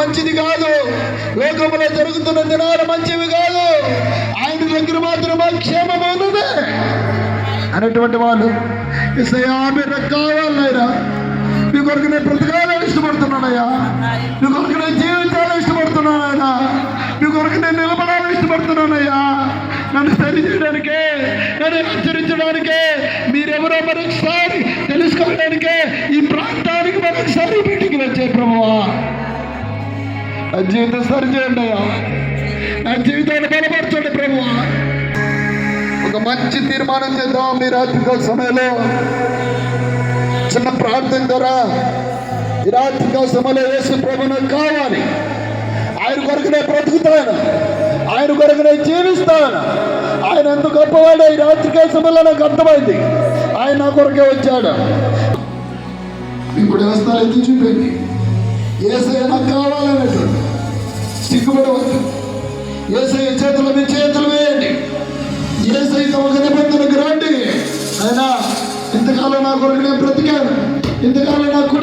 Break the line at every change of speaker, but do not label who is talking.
మంచిది కాదు. లోకములో జరుగుతున్న దినాలు మంచివి కాదు. ఆయన దగ్గర మాత్రమే క్షేమం అనేటువంటి వాళ్ళు ఇసయా మీరు నాకు నన్ను సరి చేయడానికే నన్ను హెచ్చరించడానికే మీరెవరో మరొకసారి తెలుసుకోవడానికే ఈ ప్రాంతానికి మరొకసారి బయటికి వచ్చే ప్రభువా. నా జీవితం సరి చేయండి అయ్యా. నా జీవితాన్ని బలపరచండి ప్రభువా. ఒక మంచి తీర్మానం చేద్దాం మీ రాత్రికాల సమయంలో. చిన్న ప్రార్థన ద్వారా ఈ రాత్రికాల సమయంలో వేసిన ప్రభు కావాలి. ఆయన కొరకునే బ్రతుకుతాను ఆయన కొరకునే జీవిస్తాను ఎంత గొప్పవాడో ఈ రాత్రికాల సమయంలో నాకు అర్థమైంది. ఆయన నా కొరకే వచ్చాడు. ఇప్పుడు వ్యవస్థలు ఎత్తి చూపింది ఏసయ్య నాకు కావాలనేటువంటి సిగ్గుపడవద్దు. ఏసయ్య చేతుల మీ చేతులు వేయండి. ఏసైతే ఒక నిబంధనకు రండి. ఆయన ఇంతకాలం నా కొరకు నేను బ్రతికాను. ఇంతకాలం నాకు